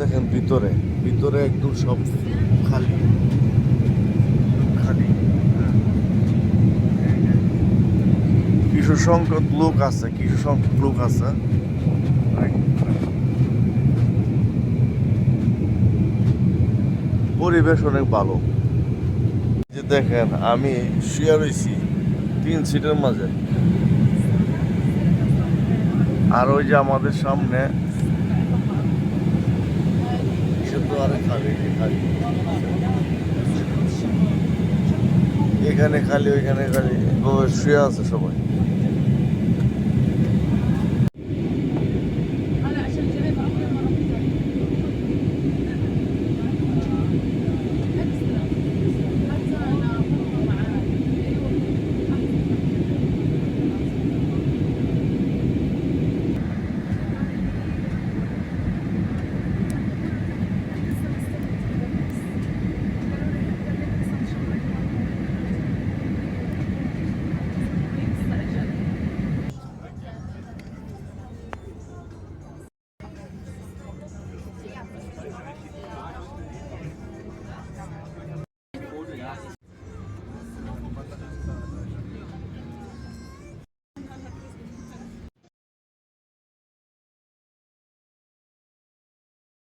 দেখেন ভিতরে ভিতরে একদম সব খালি। খালি। কিছু সংখ্যক লোক আছে, কিছু সংখ্যক লোক আছে। পরিবেশ অনেক ভালো। যে দেখেন, আমি শুয়ে রয়েছি তিন সিটের মাঝে। আর ওই যে আমাদের সামনে খালি খালি। এখানে খালি ওইখানে খালি। শুয়ে আছে সবাই।